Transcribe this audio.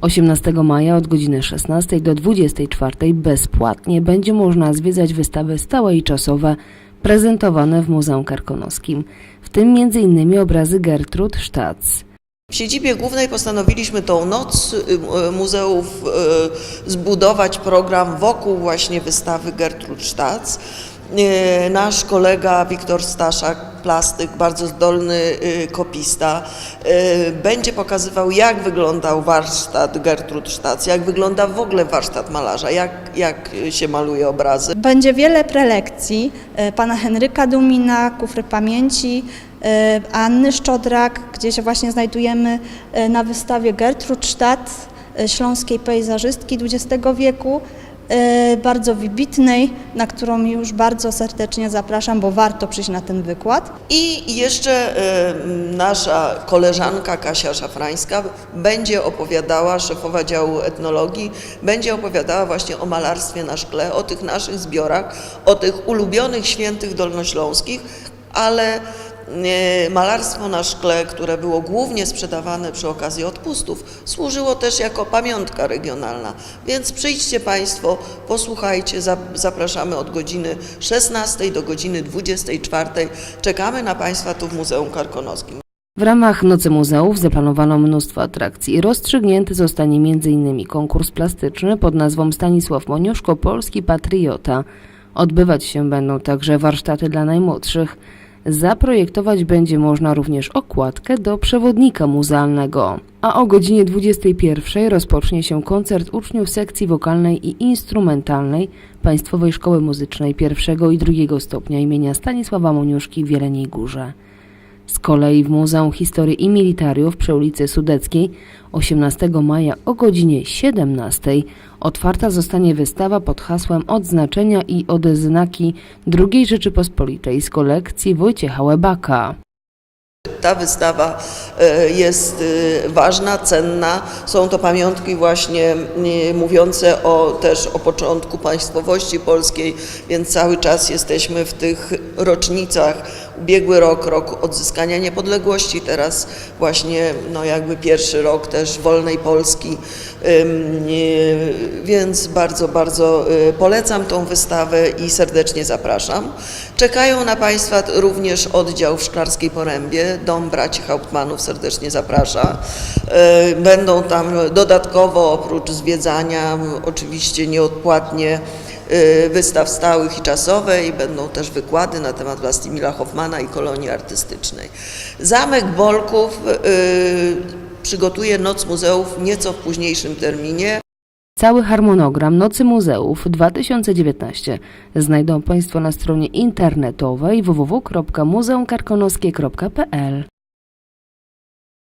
18 maja od godziny 16 do 24 bezpłatnie będzie można zwiedzać wystawy stałe i czasowe prezentowane w Muzeum Karkonoskim, w tym m.in. obrazy Gertrud Stacz. W siedzibie głównej postanowiliśmy tą noc y, y, muzeów y, zbudować program wokół właśnie wystawy Gertrud Stacz. Y, Nasz kolega Wiktor Staszak, plastyk, bardzo zdolny y, kopista, y, będzie pokazywał jak wyglądał warsztat Gertrud Stacz, jak wygląda w ogóle warsztat malarza, jak, jak się maluje obrazy. Będzie wiele prelekcji e, pana Henryka Dumina, Kufry Pamięci, Anny Szczodrak, gdzie się właśnie znajdujemy na wystawie Gertrud e, śląskiej pejzażystki XX wieku, bardzo wybitnej, na którą już bardzo serdecznie zapraszam, bo warto przyjść na ten wykład. I jeszcze y, nasza koleżanka Kasia Szafrańska będzie opowiadała, szefowa działu etnologii, będzie opowiadała właśnie o malarstwie na szkle, o tych naszych zbiorach, o tych ulubionych świętych dolnośląskich, ale y, malarstwo na szkle, które było głównie sprzedawane przy okazji odpustów, służyło też jako pamiątka regionalna. Więc przyjdźcie Państwo, posłuchajcie, za- zapraszamy od godziny 16 do godziny 24. Czekamy na Państwa tu w Muzeum Karkonoskim. W ramach Nocy Muzeów zaplanowano mnóstwo atrakcji. Rozstrzygnięty zostanie m.in. konkurs plastyczny pod nazwą Stanisław Moniuszko Polski Patriota. Odbywać się będą także warsztaty dla najmłodszych. Zaprojektować będzie można również okładkę do przewodnika muzealnego. A o godzinie 21 rozpocznie się koncert uczniów sekcji wokalnej i instrumentalnej Państwowej Szkoły Muzycznej pierwszego i drugiego stopnia imienia Stanisława Moniuszki w Jeleniej Górze. Z kolei w Muzeum Historii i Militariów przy ulicy Sudeckiej 18 maja o godzinie 17 otwarta zostanie wystawa pod hasłem Odznaczenia i odznaki II Rzeczypospolitej z kolekcji Wojciecha Łebaka. Ta wystawa e, jest e, ważna, cenna. Są to pamiątki właśnie e, mówiące o, też o początku państwowości polskiej, więc cały czas jesteśmy w tych rocznicach. Ubiegły rok, rok odzyskania niepodległości, teraz właśnie no jakby pierwszy rok też wolnej Polski, e, więc bardzo, bardzo e, polecam tą wystawę i serdecznie zapraszam. Czekają na Państwa również oddział w Szklarskiej Porębie, Dom Braci Hauptmanów serdecznie zaprasza. E, Będą tam dodatkowo oprócz zwiedzania oczywiście nieodpłatnie wystaw stałych i czasowej, będą też wykłady na temat Vlastimila Hoffmana i kolonii artystycznej. Zamek Bolków e, przygotuje Noc Muzeów nieco w późniejszym terminie. Cały harmonogram Nocy Muzeów 2019 znajdą Państwo na stronie internetowej www.muzeumkarkonoskie.pl.